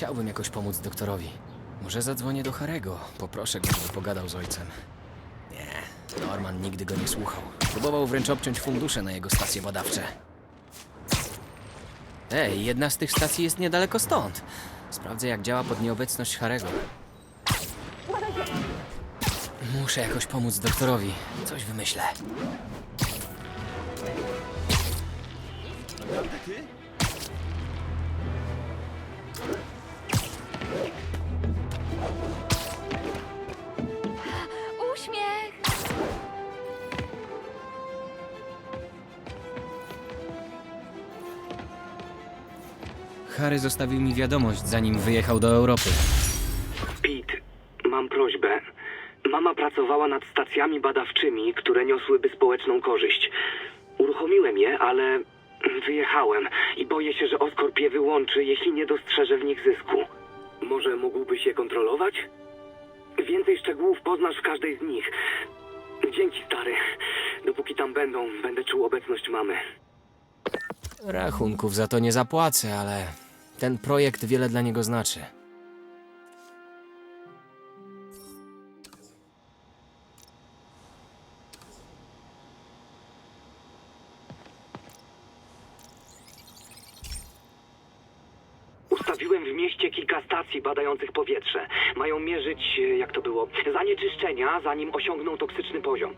Chciałbym jakoś pomóc doktorowi. Może zadzwonię do Harego. Poproszę go, żeby pogadał z ojcem. Nie, Norman nigdy go nie słuchał. Próbował wręcz obciąć fundusze na jego stacje badawcze. Ej, jedna z tych stacji jest niedaleko stąd. Sprawdzę, jak działa pod nieobecność Harego. Muszę jakoś pomóc doktorowi. Coś wymyślę. Uśmiech! Harry zostawił mi wiadomość, zanim wyjechał do Europy. Pete, mam prośbę. Mama pracowała nad stacjami badawczymi, które niosłyby społeczną korzyść. Uruchomiłem je, ale wyjechałem i boję się, że Oscorp je wyłączy, jeśli nie dostrzeże w nich zysku. Może mógłbyś je kontrolować? Więcej szczegółów poznasz w każdej z nich. Dzięki, stary. Dopóki tam będą, będę czuł obecność mamy. Rachunków za to nie zapłacę, ale ten projekt wiele dla niego znaczy. Ustawiłem w mieście kilka stacji badających powietrze. Mają mierzyć, e, jak to było, zanieczyszczenia, zanim osiągną toksyczny poziom.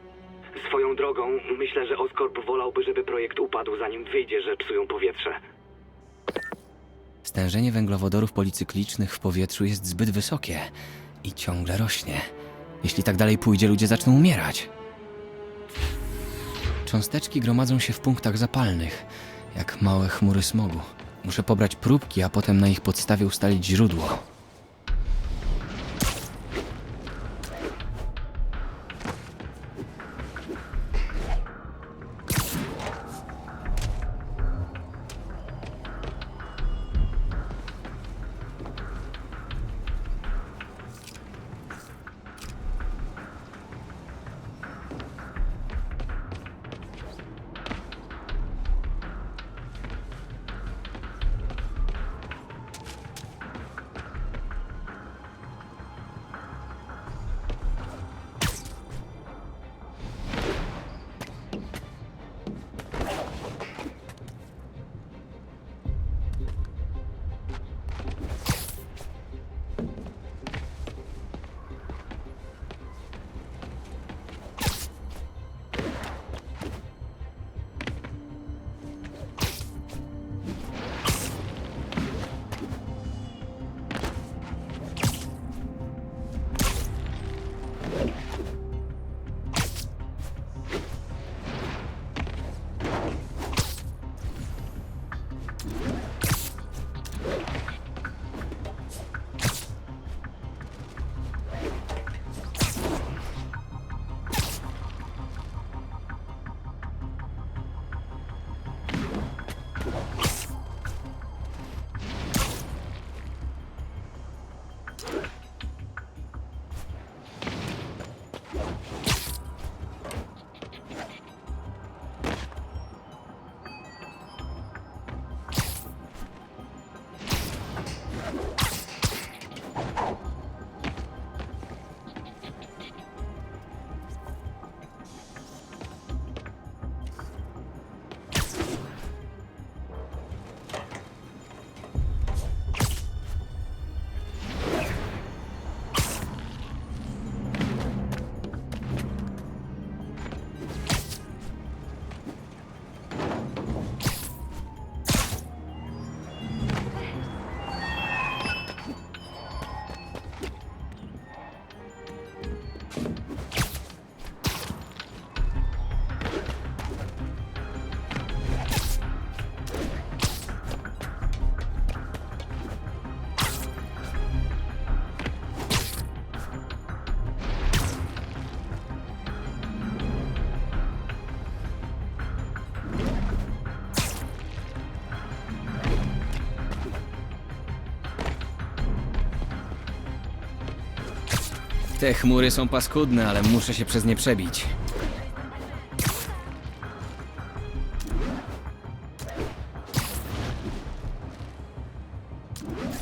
Swoją drogą, myślę, że Oscorp wolałby, żeby projekt upadł, zanim wyjdzie, że psują powietrze. Stężenie węglowodorów policyklicznych w powietrzu jest zbyt wysokie i ciągle rośnie. Jeśli tak dalej pójdzie, ludzie zaczną umierać. Cząsteczki gromadzą się w punktach zapalnych, jak małe chmury smogu. Muszę pobrać próbki, a potem na ich podstawie ustalić źródło. Te chmury są paskudne, ale muszę się przez nie przebić.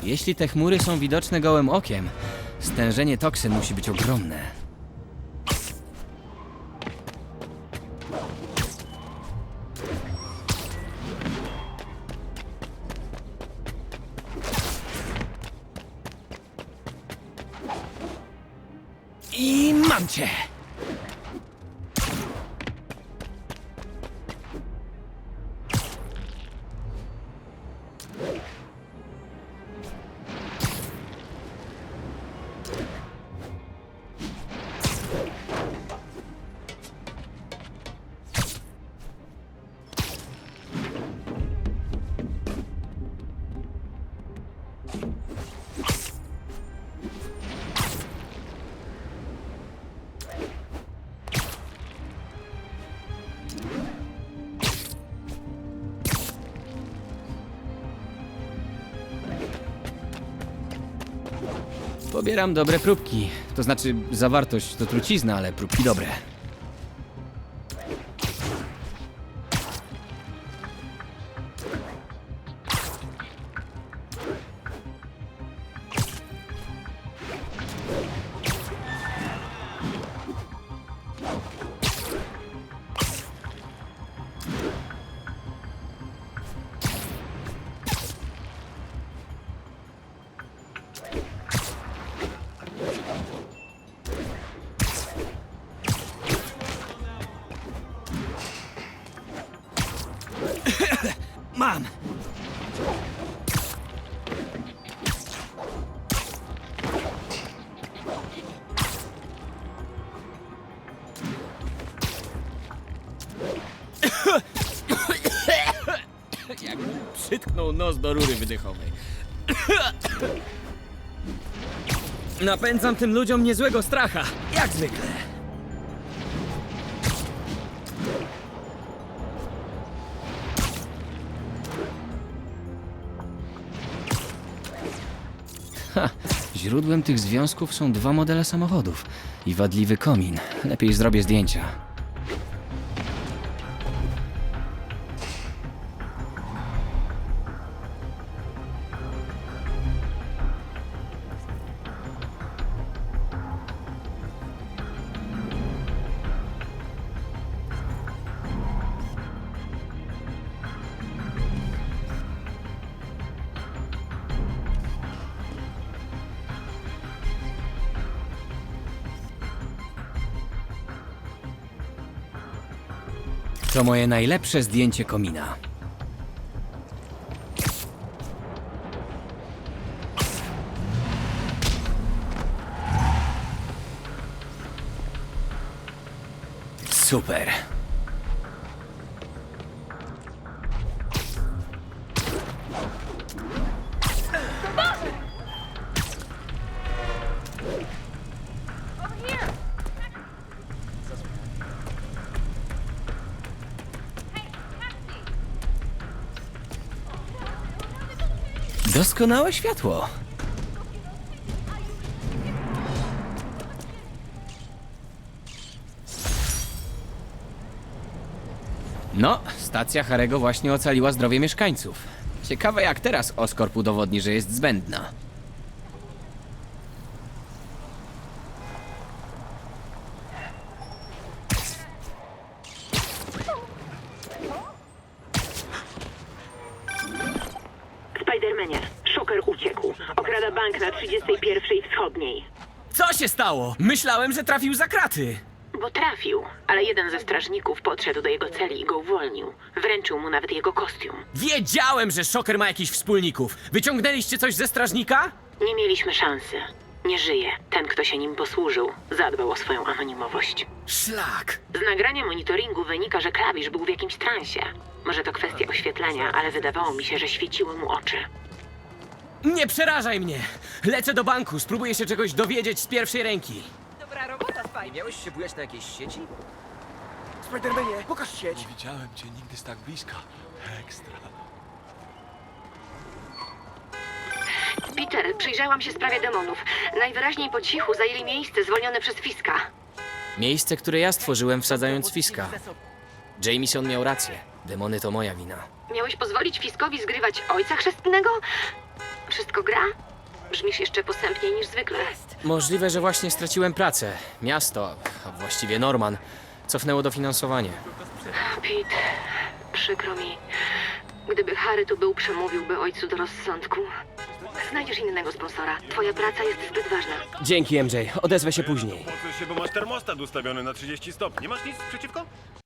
Jeśli te chmury są widoczne gołym okiem, stężenie toksyn musi być ogromne. Mam! Pobieram dobre próbki. To znaczy, zawartość to trucizna, ale próbki dobre. Jak przytknął nos do rury wydechowej. Napędzam tym ludziom niezłego stracha, jak zwykle. Ha, źródłem tych związków są dwa modele samochodów i wadliwy komin. Lepiej zrobię zdjęcia. To moje najlepsze zdjęcie komina. Super. Doskonałe światło. No, stacja Harego właśnie ocaliła zdrowie mieszkańców. Ciekawe jak teraz Oscorp udowodni, że jest zbędna. Stało? Myślałem, że trafił za kraty. Bo trafił, ale jeden ze strażników podszedł do jego celi i go uwolnił. Wręczył mu nawet jego kostium. Wiedziałem, że Szoker ma jakichś wspólników. Wyciągnęliście coś ze strażnika? Nie mieliśmy szansy. Nie żyje. Ten, kto się nim posłużył, zadbał o swoją anonimowość. Szlak. Z nagrania monitoringu wynika, że klawisz był w jakimś transie. Może to kwestia oświetlenia, ale wydawało mi się, że świeciły mu oczy. Nie przerażaj mnie! Lecę do banku, spróbuję się czegoś dowiedzieć z pierwszej ręki. Nie miałeś się bujać na jakiejś sieci? Spidermanie, pokaż sieć! Nie widziałem cię nigdy z tak bliska. Ekstra. Peter, przyjrzałam się sprawie demonów. Najwyraźniej po cichu zajęli miejsce zwolnione przez Fiska. Miejsce, które ja stworzyłem wsadzając Fiska. Jameson miał rację. Demony to moja wina. Miałeś pozwolić Fiskowi zgrywać ojca chrzestnego? Wszystko gra? Brzmisz jeszcze posępniej niż zwykle. Możliwe, że właśnie straciłem pracę. Miasto, a właściwie Norman, cofnęło dofinansowanie. Pete, przykro mi. Gdyby Harry tu był, przemówiłby ojcu do rozsądku. Znajdziesz innego sponsora. Twoja praca jest zbyt ważna. Dzięki, MJ. Odezwę się później. Pocuj się, bo masz termostat ustawiony na 30 stopni. Nie masz nic przeciwko?